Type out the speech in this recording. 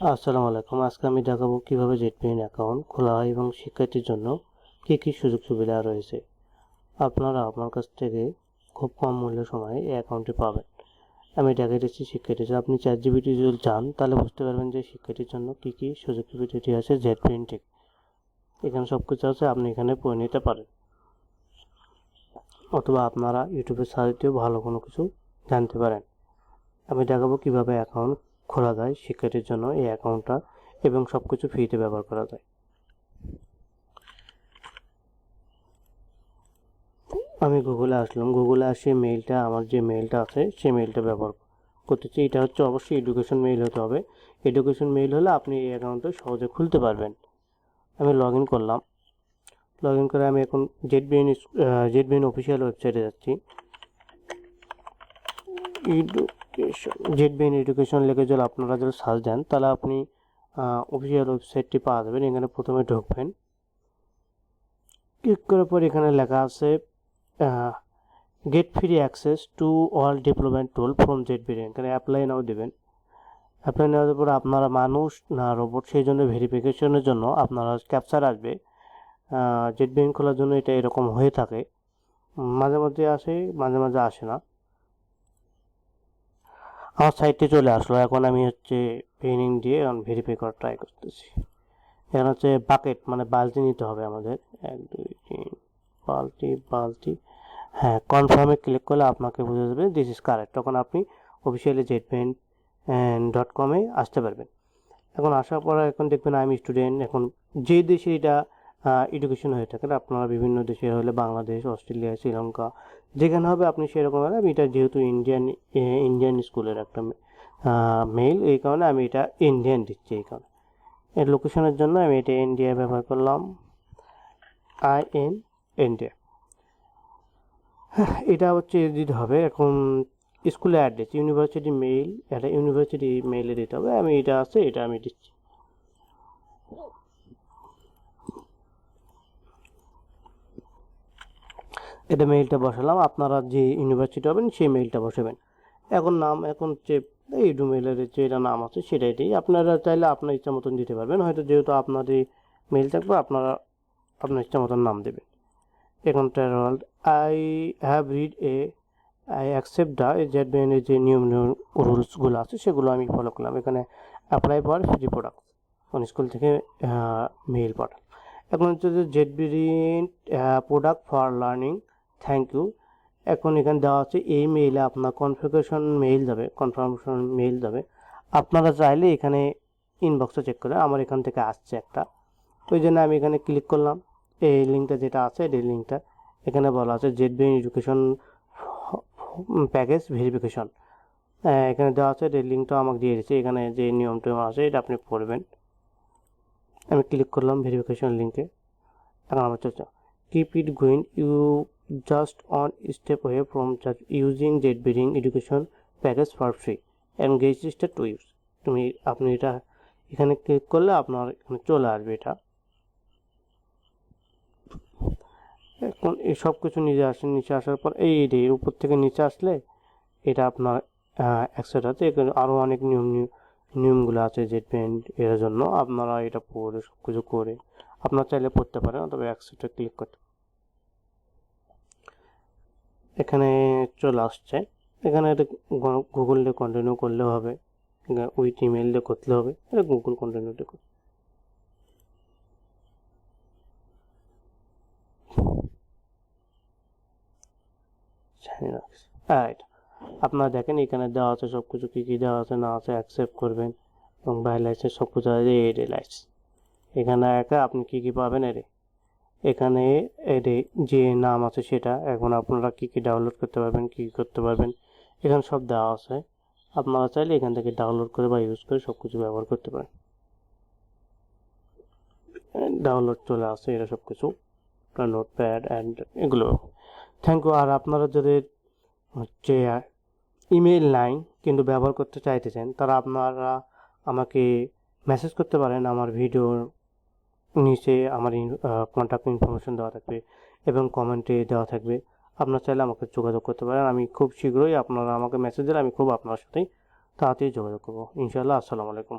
আসসালামু আলাইকুম। আজকে আমি দেখাবো কীভাবে জেটপেন অ্যাকাউন্ট খোলা হয় এবং শিক্ষার্থীর জন্য কী কী সুযোগ সুবিধা রয়েছে। আপনারা আমার কাছ থেকে খুব কম মূল্যের সময়ে এই অ্যাকাউন্টটি পাবেন। আমি দেখিয়ে দিচ্ছি শিক্ষার্থী। আপনি চার জিবিটি যদি চান, তাহলে বুঝতে পারবেন যে শিক্ষার্থীর জন্য কী কী সুযোগ সুবিধাটি আছে জেটপেন ঠিক। এখানে সব কিছু আছে, আপনি এখানে পড়ে নিতে পারেন। অথবা আপনারা ইউটিউবের সাহায্যেও ভালো কোনো কিছু জানতে পারেন। আমি দেখাবো কীভাবে অ্যাকাউন্ট খোলা যায়, শিক্ষার্থীর জন্য এই অ্যাকাউন্টটা এবং সব কিছু ফ্রিতে ব্যবহার করা যায়। আমি গুগলে আসলাম। গুগলে আসে মেইলটা, আমার যে মেইলটা আছে সেই মেইলটা ব্যবহার করতেছি। এটা হচ্ছে অবশ্যই এডুকেশন মেইল হতে হবে। এডুকেশন মেইল হলে আপনি এই অ্যাকাউন্টটা সহজে খুলতে পারবেন। আমি লগ ইন করলাম। লগ ইন করে আমি এখন Z BN Z BN official ওয়েবসাইটে যাচ্ছি। এডুকেশন জেড বিএন এডুকেশন লিখে যদি আপনারা যদি সার্চ দেন, তাহলে আপনি অফিসিয়াল ওয়েবসাইটটি পাওয়া যাবেন। এখানে প্রথমে ঢুকবেন। ক্লিক করার পর এখানে লেখা আছে get free access to all development tool from Z BN এখানে অ্যাপ্লাই নাও দেবেন। অ্যাপ্লাই নেওয়ার পর আপনারা মানুষ না রোবট সেই জন্য ভেরিফিকেশনের জন্য আপনারা ক্যাপচার আসবে। জেড বিএন খোলার জন্য এটা এরকম হয়ে থাকে। মাঝে মাঝে আসে, মাঝে মাঝে আসে না। আমার সাইটে চলে আসলো। এখন আমি হচ্ছে পেনিং দিয়ে এখন ভেরিফাই করার ট্রাই করতেছি। এখন হচ্ছে বাকেট মানে বালতি নিতে হবে আমাদের। এক, দুই, তিন, বালতি বালতি। হ্যাঁ কনফার্মে ক্লিক করলে আপনাকে বুঝে যাবে দিস ইজ কারেক্ট তখন আপনি অফিসিয়ালি জেট পেন ডট কমে আসতে পারবেন। এখন আসার পর এখন দেখবেন আমি স্টুডেন্ট এখন যে দেশে এটা এডুকেশন হয়ে থাকে আপনারা বিভিন্ন দেশে হলে বাংলাদেশ, অস্ট্রেলিয়া, শ্রীলঙ্কা, যেখানে হবে আপনি সেরকম আমি এটা যেহেতু ইন্ডিয়ান ইন্ডিয়ান স্কুলের একটা মেইল এই কারণে আমি এটা ইন্ডিয়ান দিচ্ছি এই কারণে। এর লোকেশনের জন্য আমি এটা ইন্ডিয়া ব্যবহার করলাম। আই এন ইন্ডিয়া এটা হচ্ছে দিতে হবে। এখন স্কুলে অ্যাড্রেস ইউনিভার্সিটি মেইল এটা ইউনিভার্সিটি মেইলে দিতে হবে। আমি এটা আছে, এটা আমি দিচ্ছি। এটা মেইলটা বসালাম, আপনারা যে ইউনিভার্সিটি হবেন সেই মেইলটা বসাবেন। এখন নাম, এখন যে এই মেইলের যেটা নাম আছে সেটাই দিই আপনারা চাইলে আপনার ইচ্ছা মতন দিতে পারবেন। হয়তো যেহেতু আপনাদের মেইল থাকবে, আপনারা আপনার ইচ্ছা মতন নাম দেবেন। এখন টেরোয়াল্ড I have read a I accept the Z বিএনের যে নিয়ম রুলসগুলো আছে, সেগুলো আমি ফলো করলাম। এখানে অ্যাপ্লাই ফর ফ্রি প্রোডাক্ট কোন স্কুল থেকে মেইল পাঠান এখন হচ্ছে যে Z বিরিন product for learning thank you এখন এখানে দেওয়া আছে এই মেইলে আপনার কনফিগারেশন মেইল যাবে কনফার্মেশন মেইল যাবে। আপনারা চাইলে এখানে ইনবক্সে চেক করে, আমার এখান থেকে আসছে একটা। ওই জন্য আমি এখানে ক্লিক করলাম। এই লিঙ্কটা যেটা আছে, এই লিঙ্কটা এখানে বলা আছে Z BN education package verification এখানে দেওয়া আছে, এই লিঙ্কটা আমাকে দিয়ে দিচ্ছে এখানে যে নিয়মটা আছে, এটা আপনি পড়বেন। আমি ক্লিক করলাম ভেরিফিকেশন লিঙ্কে এখন আমার চলছে keep it going you just one step away from just using JetBearing education package for free and get registered to use. তুমি, আপনি এটা এখানে ক্লিক করলে আপনার এখানে চলে আসবে এটা। এখন এই সব কিছু নিচে আসে, নিচে আসার পর এই এর উপর থেকে নিচে আসলে এটা আপনার আছে এখানে আরও অনেক নিয়ম নিয়মগুলো আছে জেট ব্যান্ড এর জন্য। আপনারা এটা পড়ে সব কিছু করে আপনারা চাইলে পড়তে পারেন তবে অ্যাক্সেটে ক্লিক করতে এখানে চলে আসছে। এখানে এটা গুগল দিয়ে কন্টিনিউ করলেও হবে। উইথ ইমেল দিয়ে করতে হবে। এটা গুগল কন্টিনিউ দিয়ে রাইট আপনারা দেখেন এখানে দেওয়া আছে সব কিছু কী কী দেওয়া আছে না আছে অ্যাকসেপ্ট করবেন এবং বাই সব কিছু আছে, এই লাইসেন্স এখানে একা আপনি কী কী পাবেন এরে? এখানে এর যে নাম আছে সেটা এখন আপনারা কী কী ডাউনলোড করতে পারবেন, কী করতে পারবেন, এখানে সব দেওয়া আছে। আপনারা চাইলে এখান থেকে ডাউনলোড করে বা ইউজ করে সব কিছু ব্যবহার করতে পারেন। ডাউনলোড চলে আসে, এরা সব কিছু। নোট প্যাড অ্যান্ড এগুলো। থ্যাংক ইউ আর আপনারা যাদের হচ্ছে ইমেল নাই কিন্তু ব্যবহার করতে চাইতেছেন, তারা আপনারা আমাকে মেসেজ করতে পারেন আমার ভিডিওর নিচে আমার কন্ট্যাক্ট ইনফরমেশন দেওয়া থাকবে এবং কমেন্টে দেওয়া থাকবে। আপনার চাইলে আমাকে যোগাযোগ করতে পারেন। আমি খুব শীঘ্রই আপনারা আমাকে মেসেজ দিলে আমি খুব আপনার সাথেই তাড়াতাড়ি যোগাযোগ করব। ইনশাআল্লাহ, আসসালামু আলাইকুম।